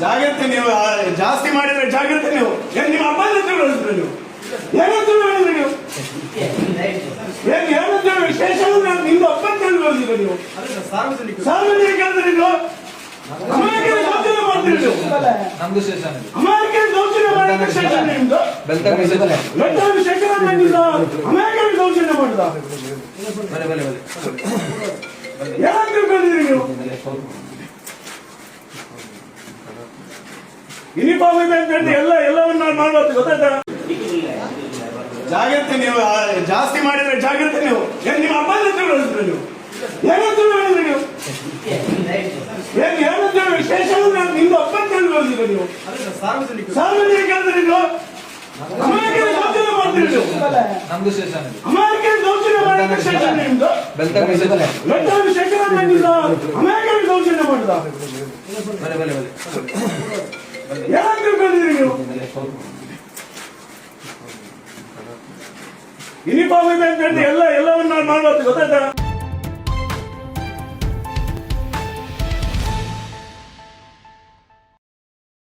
ಜಾಗ್ರತೆ ನೀವು ಜಾಸ್ತಿ ಮಾಡಿದ್ರೆ ಜಾಗ್ರತೆ ನೀವು. ಏನ್ ನಿಮ್ಮ ಅಪ್ಪನ ಹತ್ರ ನೀವು? ಏನಂತ ಹೇಳಿದ್ರೆ ನೀವು? ಏನ್ ವಿಶೇಷ ನಿಮ್ದು ಅಪ್ಪನ ನೀವು? ಸಾರ್ವಜನಿಕ ಅಂದ್ರೆ ನೀವು? ನಮ್ದು? ಸ್ಟೇಷನ್ ಮಾಡಿದ ಸ್ಟೇಷನ್ ನಿಮ್ದು ಬೆಳ್ತಂಗಡಿ ಸ್ಟೇಷನ್ ಲಡ್ಡಾವಿ ಶಂಕರಣ್ಣನಿಂದ ಅಮಾಯಕರ ದೌರ್ಜನ್ಯ ಮಾಡಿದ ಬಲೆ ಬಲೆ ಬಲೆ ಏನಂತ ತಿಳ್ಕೊಂಡಿದ್ರಿ ನೀವು ಯೂನಿಫಾರ್ಮ್ ಇದೆ ಅಂತ ಹೇಳಿ ಎಲ್ಲ ಎಲ್ಲವನ್ನ ನಾನು ಗೊತ್ತಾಯ್ತಾ? ಜಾಗ್ರತೆ ನೀವು ಜಾಸ್ತಿ ಮಾಡಿದ್ರೆ ಜಾಗ್ರತೆ ನೀವು. ಏನ್ ನಿಮ್ಮ ಅಪ್ಪನ ಹತ್ರ ಹೇಳಿದ್ರೆ ನೀವು? ಏನಂತ ಹೇಳಿದ್ರೆ ನೀವು? ಏನ್ ಏನಂತ ವಿಶೇಷ ನಾನು ನಿಮ್ದು ಅಪ್ಪನ ಹೇಳಿದ್ರೆ ನೀವು? ಸಾರ್ವಜನಿಕ ಅಂದ್ರೆ ನೀವು? ದೌರ್ಜನ್ಯ ಮಾಡ್ತೀರಿ ನೀವು? ಮಾಡಿದ ಸ್ಟೇಷನ್ ನಿಮ್ದು? ದೌರ್ಜನ್ಯ ಮಾಡಿದ? ಇದೆ ಅಂತ ಹೇಳಿ ಎಲ್ಲ ಎಲ್ಲವನ್ನ ನಾನು ಮಾಡ್ಬಾರ್ದು ಗೊತ್ತಾಯ್ತಾ?